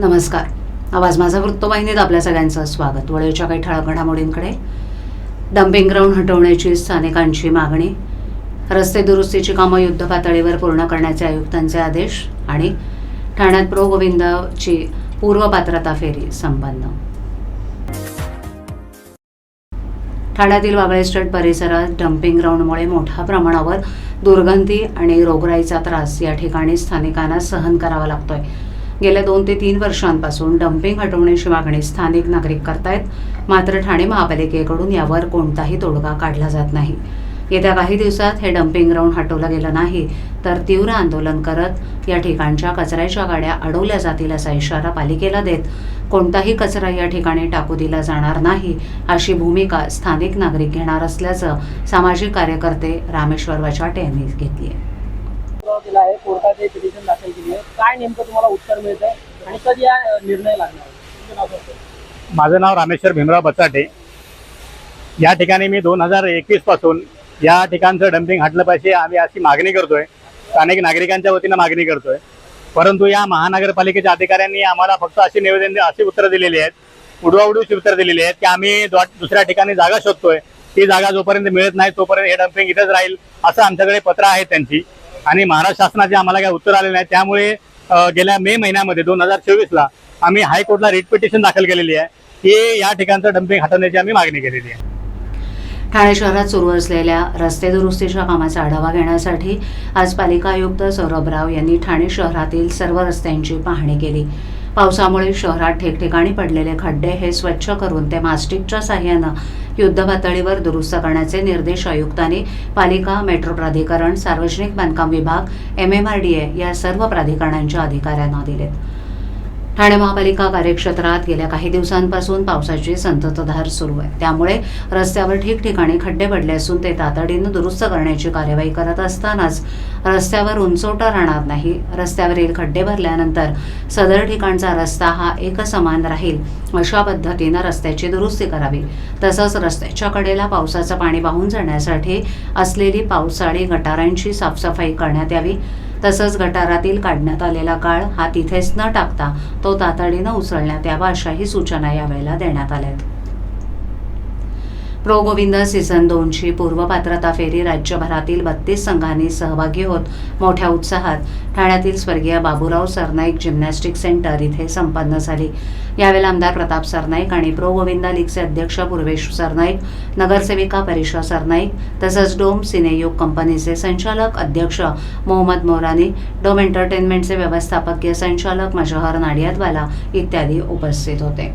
नमस्कार. आवाज माझा वृत्तवाहिनीत आपल्या सगळ्यांचं स्वागत. वळेच्या काही ठळक घडामोडींकडे डम्पिंग ग्राउंड हटवण्याची स्थानिकांची मागणी रस्ते दुरुस्तीची कामं युद्ध पातळीवर पूर्ण करण्याचे आयुक्तांचे आदेश आणि ठाण्यात प्रो गोविंदाची पूर्व पात्रता फेरी संपन्न. ठाण्यातील वागळे स्टेट परिसरात डम्पिंग ग्राउंडमुळे मोठ्या प्रमाणावर दुर्गंधी आणि रोगराईचा त्रास या ठिकाणी स्थानिकांना सहन करावा लागतोय. गेल्या दोन ते तीन वर्षांपासून डम्पिंग हटवण्याची मागणी स्थानिक नागरिक करतायत. मात्र ठाणे महापालिकेकडून यावर कोणताही तोडगा काढला जात नाही. येत्या काही दिवसात हे डम्पिंग ग्राउंड हटवलं गेलं नाही तर तीव्र आंदोलन करत या ठिकाणच्या कचऱ्याच्या गाड्या अडवल्या जातील असा इशारा पालिकेला देत कोणताही कचरा या ठिकाणी टाकू दिला जाणार नाही अशी भूमिका स्थानिक नागरिक घेणार असल्याचं सामाजिक कार्यकर्ते रामेश्वर वचाटे यांनी घेतली आहे. काय नेमकं तुम्हाला उत्तर मिळत आणि कधी या निर्णय लागणार? माझं नाव रामेश्वर भीमराव बचाटे. या ठिकाणी मी दोन हजार एकवीसपासून या ठिकाणचं डम्पिंग हटलं पाहिजे आम्ही अशी मागणी करतोय. स्थानिक नागरिकांच्या वतीनं मागणी करतोय. परंतु या महानगरपालिकेच्या अधिकाऱ्यांनी आम्हाला फक्त अशी निवेदन अशी उत्तरं दिलेली आहेत. उडवाउडूची उत्तरं दिलेली आहेत की आम्ही दुसऱ्या ठिकाणी जागा शोधतोय. ती जागा जोपर्यंत मिळत नाही तोपर्यंत हे डम्पिंग इथंच राहील असं आमच्याकडे पत्र आहे त्यांची. आणि महाराष्ट्र शासनाचे आम्हाला काही उत्तर आले नाही. त्यामुळे गेल्या मे महिन्यामध्ये दोन हजार चोवीसला आम्ही हायकोर्टला रिट पिटिशन दाखल केलेली आहे. की या ठिकाणचं डम्पिंग हटवण्याची आम्ही मागणी केलेली आहे. ठाणे शहरात सुरू असलेल्या रस्ते दुरुस्तीच्या कामाचा आढावा घेण्यासाठी आज पालिका आयुक्त सौरभ राव यांनी ठाणे शहरातील सर्व रस्त्यांची पाहणी केली. पावसामुळे शहरात ठिकठिकाणी पडलेले खड्डे हे स्वच्छ करून ते मास्टिकच्या साह्यानं युद्ध पातळीवर दुरुस्त करण्याचे निर्देश आयुक्तांनी पालिका मेट्रो प्राधिकरण सार्वजनिक बांधकाम विभाग M M R D A या सर्व प्राधिकरणांच्या अधिकाऱ्यांना दिलेत. ठाणे महापालिका कार्यक्षेत्रात गेल्या काही दिवसांपासून पावसाची संततधार सुरू आहे. त्यामुळे रस्त्यावर ठिकठिकाणी खड्डे पडले असून ते तातडीनं दुरुस्त करण्याची कार्यवाही करत असतानाच रस्त्यावर उंचवटा राहणार नाही. रस्त्यावरील खड्डे भरल्यानंतर सदर ठिकाणचा रस्ता हा एकसमान राहील अशा पद्धतीनं रस्त्याची दुरुस्ती करावी. तसंच रस्त्याच्या कडेला पावसाचं पाणी वाहून जाण्यासाठी असलेली पावसाळी गटारांची साफसफाई करण्यात यावी. तसंच गटारातील काढण्यात आलेला गाळ हा तिथेच न टाकता तो तातडीनं उचलण्यात यावा अशाही सूचना यावेळेला देण्यात आल्यात. प्रो गोविंद सीझन दोनची पूर्वपात्रता फेरी राज्यभरातील बत्तीस संघांनी सहभागी होत मोठ्या उत्साहात ठाण्यातील स्वर्गीय बाबूराव सरनाईक जिम्नॅस्टिक सेंटर इथे संपन्न झाली. यावेळी आमदार प्रताप सरनाईक आणि प्रो गोविंदा लीगचे अध्यक्ष पूर्वेश सरनाईक नगरसेविका परिषद सरनाईक तसंच डोम सिनेयोग कंपनीचे संचालक अध्यक्ष मोहम्मद मोरानी डोम एंटरटेनमेंटचे व्यवस्थापकीय संचालक मजहर नाडियादवाला इत्यादी उपस्थित होते.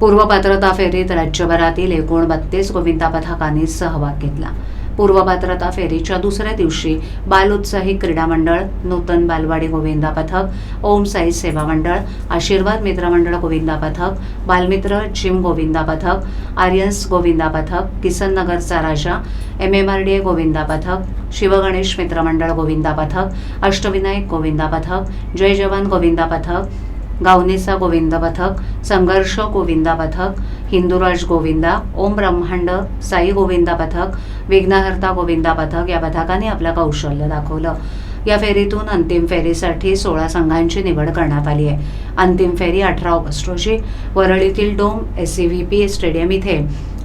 पूर्वपात्रता फेरीत राज्यभरातील एकूण बत्तीस गोविंदा पथकांनी सहभाग घेतला. पूर्वपात्रता फेरीच्या दुसऱ्या दिवशी बालोत्साही क्रीडा मंडळ नूतन बालवाडी गोविंदा पथक ओम साई सेवा मंडळ आशीर्वाद मित्र मंडळ गोविंदा पथक बालमित्र जिम गोविंदा पथक आर्यन्स गोविंदा पथक किसन नगरचा राजा M M R D A Govinda पथक शिवगणेश मित्र मंडळ गोविंदा पथक अष्टविनायक गोविंदा पथक जय जवान गोविंदा पथक गावनीसा गोविंदा पथक संघर्ष गोविंदा पथक हिंदुराज गोविंदा ओम ब्रह्मांड साई गोविंदा पथक विघ्नहर्ता गोविंदा पथक या पथकाने आपलं कौशल्य दाखवलं. या फेरीतून अंतिम फेरीसाठी सोळा संघांची निवड करण्यात आली आहे. अंतिम फेरी अठरा ऑगस्ट रोजी वरळीतील dome S C V P stadium इथे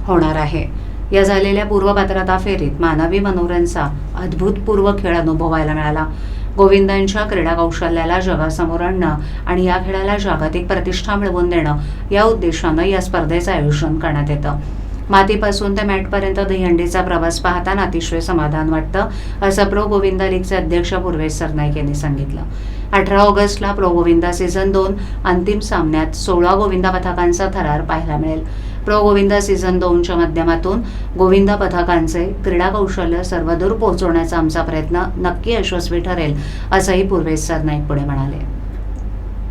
होणार आहे. या झालेल्या पूर्वपात्रता फेरीत मानवी मनोरंजनचा अद्भुतपूर्व खेळ अनुभवायला मिळाला. गोविंदांच्या क्रीडा कौशल्याला जगासमोर आणणं आणि या खेळाला जागतिक प्रतिष्ठा मिळवून देणं या उद्देशानं या स्पर्धेचं आयोजन करण्यात येतं. मातीपासून ते मॅटपर्यंत दहीहंडीचा प्रवास पाहताना अतिशय समाधान वाटतं असं प्रो गोविंदा लीगचे अध्यक्ष पूर्वेश सरनाईक यांनी सांगितलं. अठरा ऑगस्टला प्रो गोविंदा सीझन दोन अंतिम सामन्यात सोळा गोविंदा पथकांचा थरार पाहायला मिळेल. प्रो गोविंदा सीझन दोनच्या माध्यमातून गोविंदा पथकांचे क्रीडा कौशल्य सर्वदूर पोहोचवण्याचा आमचा प्रयत्न नक्की यशस्वी ठरेल असंही पूर्वेश सरनाईक पुढे म्हणाले.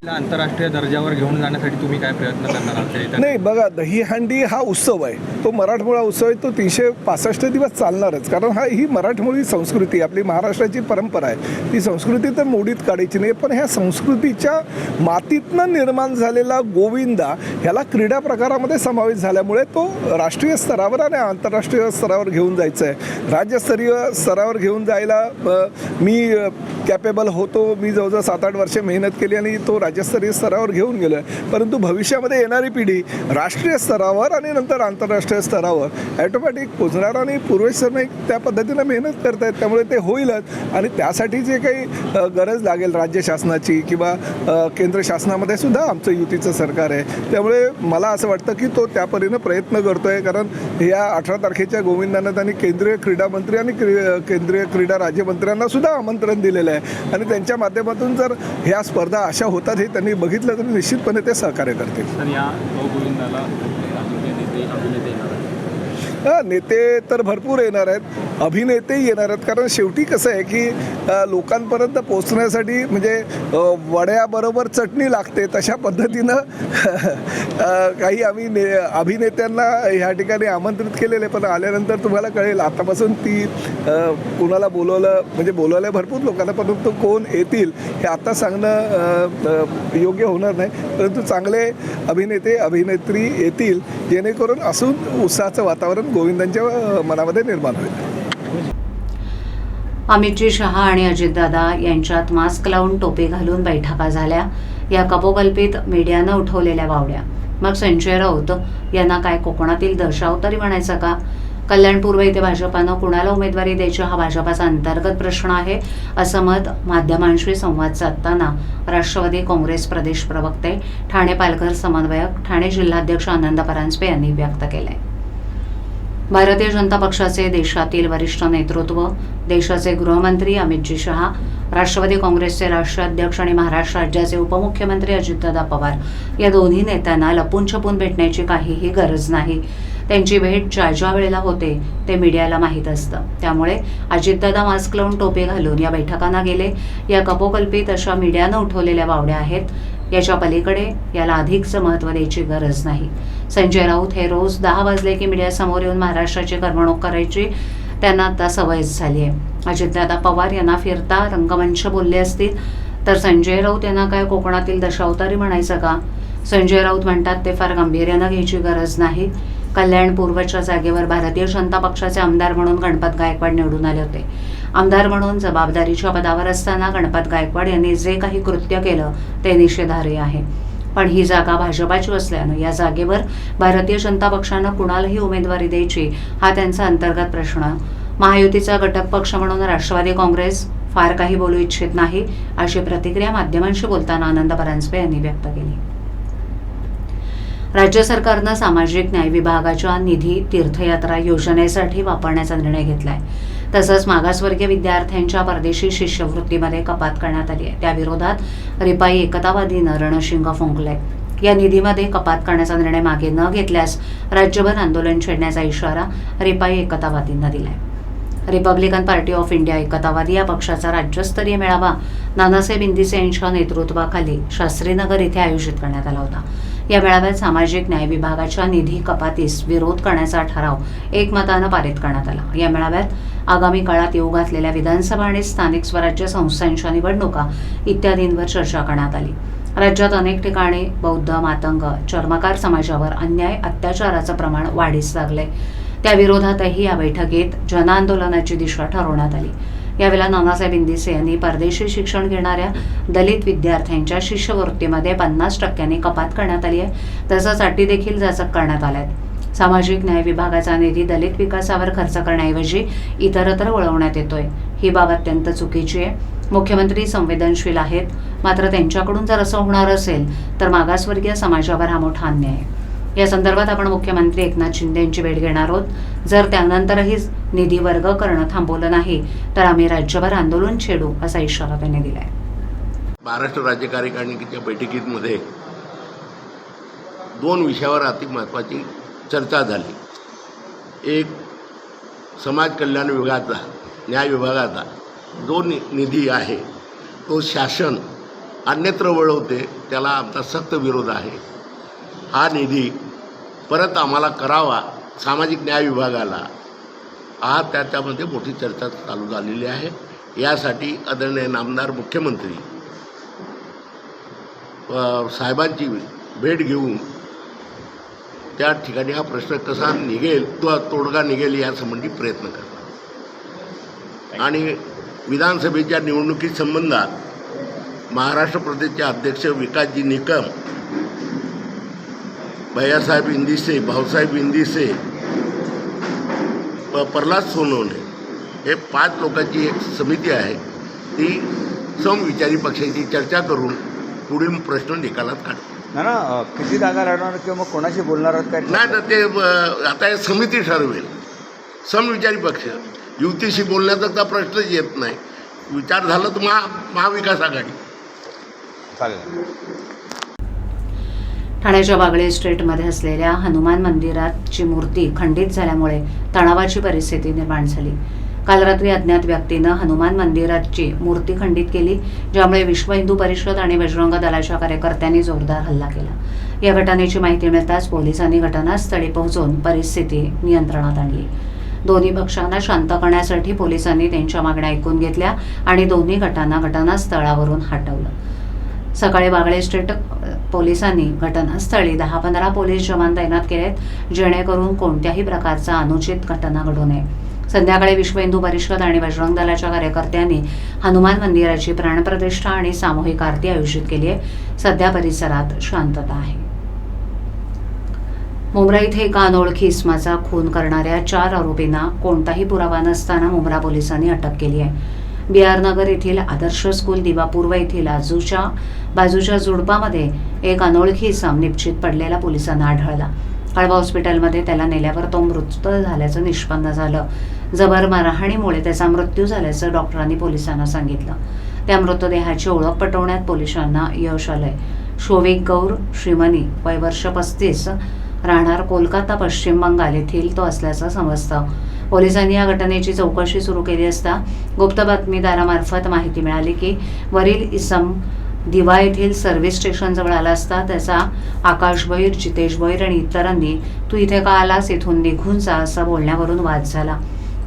आंतरराष्ट्रीय दर्जावर घेऊन जाण्यासाठी तुम्ही काय प्रयत्न करणार आहात नाही बघा दहीहंडी हा उत्सव आहे. तो मराठमोळा उत्सव आहे तो तीनशे पासष्ट दिवस चालणारच. कारण हा ही मराठमोळी संस्कृती आपली महाराष्ट्राची परंपरा आहे. ती संस्कृती तर मोडीत काढायची नाही पण ह्या संस्कृतीच्या मातीतनं निर्माण झालेला गोविंदा ह्याला क्रीडा प्रकारामध्ये समावेश झाल्यामुळे तो राष्ट्रीय स्तरावर आणि आंतरराष्ट्रीय स्तरावर घेऊन जायचं आहे राज्यस्तरीय स्तरावर घेऊन जायला मी कॅपेबल होतो. मी जवळजवळ सात आठ वर्षे मेहनत केली आणि तो राज्य राज्यस्तरीय स्तरावर घेऊन गेलो आहे परंतु भविष्यामध्ये येणारी पिढी राष्ट्रीय स्तरावर आणि नंतर आंतरराष्ट्रीय स्तरावर ॲटोमॅटिक पोचणार आणि पूर्वेश त्या पद्धतीनं मेहनत करत आहेत त्यामुळे ते होईलच. आणि त्यासाठी जे काही गरज लागेल राज्य शासनाची किंवा केंद्र शासनामध्ये सुद्धा आमचं युतीचं सरकार आहे. त्यामुळे मला असं वाटतं की तो त्या परीनं प्रयत्न करतो आहे कारण या अठरा तारखेच्या गोविंदानं त्यांनी केंद्रीय क्रीडा मंत्री आणि क्री केंद्रीय क्रीडा राज्यमंत्र्यांना सुद्धा आमंत्रण दिलेलं आहे. आणि त्यांच्या माध्यमातून जर ह्या स्पर्धा अशा होतात हे त्यांनी बघितलं तर निश्चितपणे ते सहकार्य करतील तर या गोविंदाला राजकीय नेते अभिनेते येणार आहेत नेते तर भरपूर येणार आहेत. अभिनेतेही येणार आहेत. कारण शेवटी कसं आहे की लोकांपर्यंत पोचण्यासाठी म्हणजे वड्याबरोबर चटणी लागते तशा पद्धतीनं काही आम्ही ने अभिनेत्यांना ह्या ठिकाणी आमंत्रित केलेले पण आल्यानंतर तुम्हाला कळेल आतापासून ती कुणाला बोलवलं म्हणजे बोलवलं भरपूर लोकांना परंतु कोण येतील हे आता सांगणं योग्य होणार नाही. परंतु चांगले अभिनेते अभिनेत्री येतील जेणेकरून असून उत्साहाचं वातावरण गोविंदांच्या मनामध्ये निर्माण होईल. अमितजी शहा आणि अजितदादा यांच्यात मास्क लावून टोपी घालून बैठका झाल्या. या कपोकल्पित मीडियानं उठवलेल्या वावड्या मग संजय राऊत यांना काय कोकणातील दशावतारी म्हणायचं का? कल्याणपूर्व इथे भाजपानं कुणाला उमेदवारी द्यायची? हा भाजपाचा अंतर्गत प्रश्न आहे असं मत माध्यमांशी संवाद साधताना राष्ट्रवादी काँग्रेस प्रदेश प्रवक्ते ठाणे पालघर समन्वयक ठाणे जिल्हाध्यक्ष आनंद परांजपे यांनी व्यक्त केलंय. भारतीय जनता पक्षाचे देशातील वरिष्ठ नेतृत्व देशाचे गृहमंत्री अमितजी शहा राष्ट्रवादी काँग्रेसचे राष्ट्रीय अध्यक्ष आणि महाराष्ट्र राज्याचे उपमुख्यमंत्री अजितदादा पवार या दोन्ही नेत्यांना लपून छपून भेटण्याची काहीही गरज नाही. त्यांची भेट ज्या ज्या वेळेला होते ते मीडियाला माहीत असतं. त्यामुळे अजितदादा मास्क लावून टोपे घालून या बैठकांना गेले. या कपोकल्पित अशा मीडियानं उठवलेल्या बावड्या आहेत. याच्या पलीकडे याला अधिकचं महत्त्व द्यायची गरज नाही. संजय राऊत हे रोज दहा वाजले की मीडियासमोर येऊन महाराष्ट्राची करमणूक करायची. त्यांना आता सवयच झाली आहे. अजितदादा पवार यांना फिरता रंगमंच बोलले असतील तर संजय राऊत यांना काय कोकणातील दशावतारी म्हणायचं का? संजय राऊत म्हणतात ते फार गांभीर्यानं घ्यायची गरज नाही. कल्याण पूर्वच्या जागेवर भारतीय जनता पक्षाचे आमदार म्हणून गणपत गायकवाड निवडून आले होते. आमदार म्हणून जबाबदारीच्या पदावर असताना गणपत गायकवाड यांनी जे काही कृत्य केलं ते निषेधार्ह आहे. पण ही जागा भाजपाची असल्यानं या जागेवर भारतीय जनता पक्षानं कुणालाही उमेदवारी द्यायची हा त्यांचा अंतर्गत प्रश्न. महायुतीचा घटक पक्ष म्हणून राष्ट्रवादी काँग्रेस फार काही बोलू इच्छित नाही अशी प्रतिक्रिया माध्यमांशी बोलताना आनंद परांजपे यांनी व्यक्त केली. राज्य सरकारनं सामाजिक न्याय विभागाच्या निधी तीर्थयात्रा योजनेसाठी वापरण्याचा निर्णय घेतलाय. तसंच मागासवर्गीय विद्यार्थ्यांच्या परदेशी शिष्यवृत्तीमध्ये कपात करण्यात आली आहे. त्याविरोधात रिपाई एकतावादीनं रणशिंग फुंकलंय. या निधीमध्ये कपात करण्याचा निर्णय मागे न घेतल्यास राज्यभर आंदोलन छेडण्याचा इशारा रिपाई एकतावादींना दिलाय. रिपब्लिकन पार्टी ऑफ इंडिया एकतावादी या पक्षाचा राज्यस्तरीय मेळावा नानासाहेब इंदिसे यांच्या नेतृत्वाखाली शास्त्रीनगर इथे आयोजित करण्यात आला होता. या मेळाव्यात सामाजिक न्याय विभागाच्या निधी कपातीस विरोध करण्याचा ठराव एकमतानं पारित करण्यात आला. या मेळाव्यात आगामी काळात येऊ घातलेल्या विधानसभा आणि स्थानिक स्वराज्य संस्थांच्या निवडणुका इत्यादींवर चर्चा करण्यात आली. राज्यात अनेक ठिकाणी बौद्ध मातंग चर्मकार समाजावर अन्याय अत्याचाराचं प्रमाण वाढीस लागलंय. त्याविरोधातही या बैठकीत जनआंदोलनाची दिशा ठरवण्यात आली. यावेळेला नानासाहेब इंदिसे यांनी परदेशी शिक्षण घेणाऱ्या दलित विद्यार्थ्यांच्या शिष्यवृत्तीमध्ये पन्नास टक्क्यांनी कपात करण्यात आली आहे. तसंच अटी देखील जाचक करण्यात आल्या आहेत सामाजिक न्याय विभागाचा निधी दलित विकासावर खर्च करण्याऐवजी इतरत्र वळवण्यात येतोय. ही बाब अत्यंत चुकीची आहे. मुख्यमंत्री संवेदनशील आहेत. मात्र त्यांच्याकडून जर असं होणार असेल तर मागासवर्गीय समाजावर हा मोठा अन्याय आहे. या संदर्भात आपण मुख्यमंत्री एकनाथ शिंदे यांची भेट घेणार आहोत. जर त्यानंतरही निधी वर्ग करणं थांबवलं नाही तर आम्ही राज्यभर आंदोलन छेडू असा इशारा त्यांनी दिलाय. महाराष्ट्र राज्य कार्यकारिणीच्या बैठकीमध्ये दोन विषयावर अति महत्त्वाची चर्चा झाली. एक समाज कल्याण विभागाचा न्याय विभागाचा जो नि निधी आहे तो शासन अन्यत्र वळवते त्याला आमचा सक्त विरोध आहे. हा निधी परत आम्हाला करावा सामाजिक न्याय विभागाला. हा त्याच्यामध्ये मोठी चर्चा चालू झालेली आहे. यासाठी आदरणीय नामदार मुख्यमंत्री साहेबांची भेट घेऊन त्या ठिकाणी हा प्रश्न कसा निघेल तो तोडगा निघेल यासंबंधी प्रयत्न करणार आणि विधानसभेच्या निवडणुकी संबंधात महाराष्ट्र प्रदेशचे अध्यक्ष विकासजी निकम भैयासाहेब इंदिसे भाऊसाहेब इंदिसे प प्रल्हाद सोनवणे हे पाच लोकांची एक समिती आहे. ती समविचारी पक्षाची चर्चा करून पुढील प्रश्न निकालात काढते ना ना किती जागा राहणार किंवा मग कोणाशी बोलणार आहात काय? नाही तर ते अ, आता हे समिती ठरवेल. समविचारी पक्ष. युतीशी बोलण्याचा तर प्रश्नच येत नाही. विचार झाला तर महा महाविकास आघाडी. चालेल. ठाण्याच्या बागळे स्ट्रीटमध्ये असलेल्या हनुमान मंदिराची मूर्ती खंडित झाल्यामुळे तणावाची परिस्थिती निर्माण झाली. काल रात्री अज्ञात व्यक्तीनं हनुमान मंदिराची मूर्ती खंडित केली ज्यामुळे विश्व हिंदू परिषद आणि बजरंग दलाच्या कार्यकर्त्यांनी जोरदार हल्ला केला. या घटनेची माहिती मिळताच पोलिसांनी घटनास्थळी पोहोचून परिस्थिती नियंत्रणात आणली. दोन्ही पक्षांना शांत करण्यासाठी पोलिसांनी त्यांच्या मागण्या ऐकून घेतल्या आणि दोन्ही गटांना घटनास्थळावरून हटवलं. सकाळी बागळे स्टेट पोलिसांनी घटनास्थळी दहा पंधरा पोलीस जवान तैनात केलेत जेणेकरून कोणत्याही प्रकारचा अनुचित घटना घडू नये. संध्याकाळी विश्व हिंदू परिषद आणि बजरंग दलाच्या कार्यकर्त्यांनी हनुमान मंदिराची प्राणप्रतिष्ठा आणि सामूहिक आरती आयोजित केली आहे. सध्या परिसरात शांतता आहे. मुंब्रा इथे एका अनोळखी इसमाचा खून करणाऱ्या चार आरोपींना कोणताही पुरावा नसताना मुंब्रा पोलिसांनी अटक केली आहे. बिहारनगर येथील आदर्श स्कूल दिवापूर्व येथील आजूच्या बाजूच्या झुडपामध्ये एक अनोळखी इसम निश्चित पडलेला पोलिसांना आढळला. कळवा हॉस्पिटलमध्ये त्याला नेल्यावर तो मृत झाल्याचं निष्पन्न झालं. जबर मारहाणीमुळे त्याचा मृत्यू झाल्याचं डॉक्टरांनी पोलिसांना सांगितलं. त्या मृतदेहाची ओळख पटवण्यात पोलिसांना यश आलंय. शोविक गौर श्रीमनी वय वर्ष पस्तीस राहणार कोलकाता पश्चिम बंगाल येथील तो असल्याचं समजतं. पोलिसांनी या घटनेची चौकशी सुरू केली असता गुप्त बातमीदारामार्फत माहिती मिळाली की वरील इसम दिवा येथील सर्व्हिस स्टेशनजवळ आला असता त्याचा आकाश भैर जितेश भैर आणि इतरांनी तू इथे का आलास? इथून निघून जा असा बोलण्यावरून वाद झाला.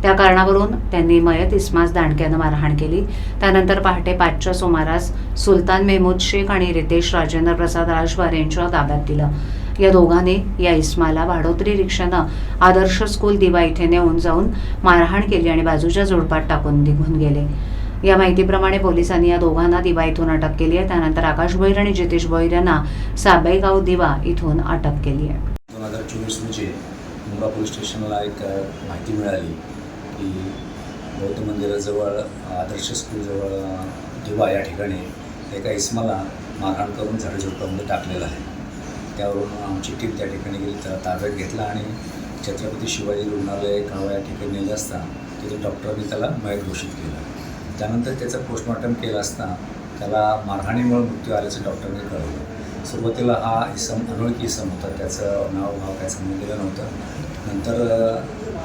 त्या कारणावरून त्यांनी मयत इस्मास दांडक्यानं मारहाण केली. त्यानंतर पहाटे पाचच्या सुमारास सुलतान मेहमूद शेख आणि रितेश राजेंद्र प्रसाद राजवार यांच्या ताब्यात दिलं. या दोघांनी या इस्माला भाडोत्री रिक्षानं आदर्श स्कूल दिवा इथे नेऊन जाऊन मारहाण केली आणि बाजूच्या झुडपात टाकून निघून गेले. या माहितीप्रमाणे पोलिसांनी या दोघांना दिवा इथून अटक केली आहे. त्यानंतर आकाश भैर आणि जितेश भैर यांना साबेगाव दिवा इथून अटक केली आहे. दोन हजार चोवीस रोजी मुंबा पोलीस स्टेशनला एक माहिती मिळाली की बौद्ध मंदिराजवळ आदर्श स्कूलजवळ दिवा या ठिकाणी एका इसमाला मारहाण करून झाडझुडपामध्ये टाकलेलं आहे. त्यावरून आमची टीम त्या ठिकाणी गेली ताब्यात घेतला आणि छत्रपती शिवाजी रुग्णालय कळवा या ठिकाणी नेलं असता तिथे डॉक्टरांनी त्याला मयत घोषित केलं. त्यानंतर त्याचं पोस्टमॉर्टम केला असता त्याला मारहाणीमुळे मृत्यू आल्याचं डॉक्टरने कळवलं. सुरुवातीला हा इसम अनोळखी इसम होता. त्याचं नाव भाव काय सांगितलेलं नव्हतं. नंतर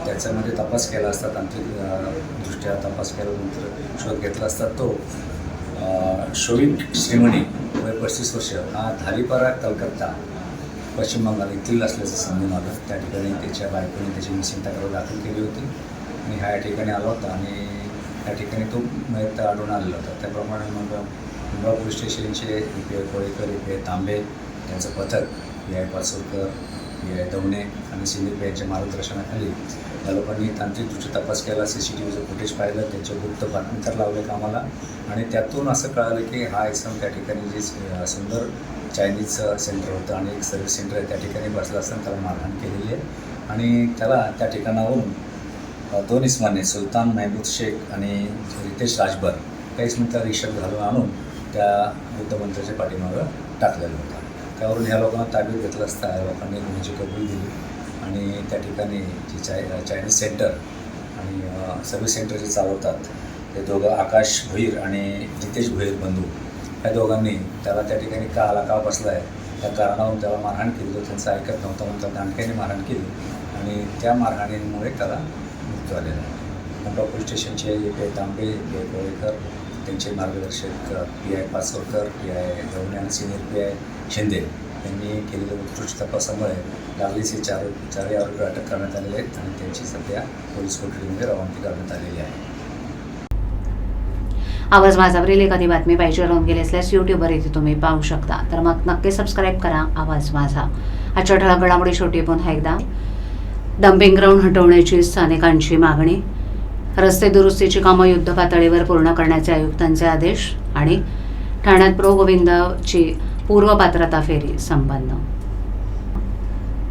त्याच्यामध्ये तपास केला असता तांत्रिक दृष्ट्या तपास केल्यानंतर शोध घेतला असता तो अ, शोविक श्रीमणी वय पस्तीस वर्ष. हा धारीपारा कलकत्ता पश्चिम बंगाल येथील असल्याचं समजून आलं. त्या ठिकाणी त्याच्या बायकोने त्याची मिसिंग तक्रार दाखल केली होती. आणि ह्या या ठिकाणी आला होता आणि त्या ठिकाणी तो मयत आढळून आलेला होता. त्याप्रमाणे मग मुंबई पोलीस स्टेशनचे P I Kolekar P I Tambe त्यांचं पथक P I Pachorkar P I Davne आणि सिंदीप यांच्या मार्गदर्शनाखाली या लोकांनी तांत्रिक दृष्टी तपास केला सी सी टी व्हीचं फुटेज पाहिलं त्यांचे गुप्त बातमीदार लावले कामाला आणि त्यातून असं कळालं की हा इसम त्या ठिकाणी जे सुंदर चायनीज सेंटर होतं आणि एक सर्व्हिस सेंटर आहे त्या ठिकाणी बसला असताना त्याला मारहाण केलेली आहे आणि त्याला त्या ठिकाणाहून दोन इस्माने सुलतान महबूद शेख आणि रितेश राजभर त्या इस्मांचा रिक्षक घालून आणून त्या बुद्ध पाठीमागं टाकलेलं होतं. त्यावरून ह्या लोकांना ताब्यात घेतलं असता या लोकांनी गुन्ह्याची कबुली दिली आणि त्या ठिकाणी जी चाय चायनीज सेंटर आणि सर्व्हिस सेंटर जे चालवतात ते दोघं आकाश भोईर आणि जितेश भोईर बंधू ह्या दोघांनी त्याला त्या ठिकाणी का आला का बसला आहे त्या कारणावरून त्याला मारहाण केली. तो त्यांचं ऐकत नव्हता म्हणून त्या दांडक्याने मारहाण केली आणि त्या मारहाणीमुळे त्याला मृत्यू आलेला आहे मुंबई पोलीस स्टेशनचे A P Tambe A P त्यांचे मार्गदर्शक P I Paswakar P I Gavane senior P I Shinde यांनी केलेल्या उत्कृष्ट तपासामुळे लागलीचे चार चारही आरोपी अटक करण्यात आलेले आहेत आणि त्यांची सध्या पोलीस कोठडीमध्ये रवानगी करण्यात आलेली आहे. आवाज माझावरील एखादी बातमी पाहिजे राहून गेली असल्यास यूट्यूबवर इथे तुम्ही पाहू शकता. तर मग नक्की सबस्क्राईब करा. आवाज माझा. आजच्या ठळक घडामोडी शेवटी पुन्हा एकदा. डम्पिंग ग्राउंड हटवण्याची स्थानिकांची मागणी रस्ते दुरुस्तीची कामं युद्धपातळीवर पूर्ण करण्याचे आयुक्तांचे आदेश आणि ठाण्यात प्रो गोविंदची पूर्वपात्रता फेरी संपन्न.